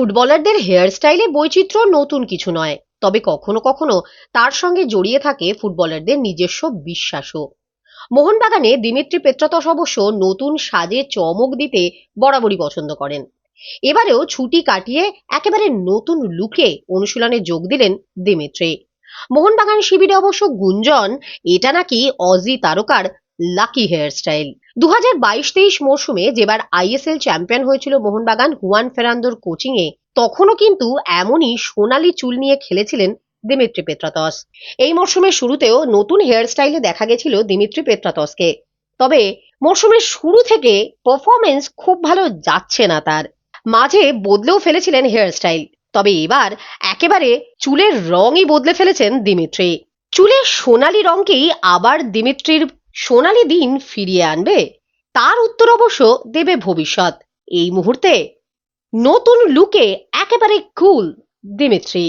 ফুটবলারদের হেয়ার হেয়ারস্টাইলে বৈচিত্র্য নতুন কিছু নয়। তবে কখনো কখনো তার সঙ্গে জড়িয়ে থাকে ফুটবলারদের নিজস্ব বিশ্বাসও। মোহনবাগানে দিমিত্রি পেত্রাতস অবশ্য নতুন সাজে চমক দিতে বরাবরই পছন্দ করেন। এবারেও ছুটি কাটিয়ে একেবারে নতুন লুকে অনুশীলনে যোগ দিলেন দিমিত্রি। মোহনবাগান শিবিরে অবশ্য গুঞ্জন, এটা নাকি অজি তারকার লাকি হেয়ারস্টাইল দু হাজার বাইশ তেইশ মরশুমে যেবার আইএসএল চ্যাম্পিয়ন হয়েছিল মোহনবাগান, হুয়ান ফেরান্দোর কোচিং এ তখনও কিন্তু এমনই সোনালি চুল নিয়ে খেলেছিলেন দিমিত্রি পেত্রাতস। এই মরশুমের শুরুতেও নতুন হেয়ারস্টাইলে দেখা গেছিল দিমিত্রি পেত্রাতসকে। তবে মরশুমের শুরু থেকে পারফরমেন্স খুব ভালো যাচ্ছে না তার। মাঝে বদলেও ফেলেছিলেন হেয়ারস্টাইল তবে এবার একেবারে চুলের রঙই বদলে ফেলেছেন দিমিত্রি। চুলের সোনালি রঙকেই আবার দিমিত্রির সোনালি দিন ফিরিয়ে আনবে। তার উত্তর অবশ্য দেবে ভবিষ্যৎ। এই মুহূর্তে নতুন লুকে একেবারে কুল দিমিত্রি।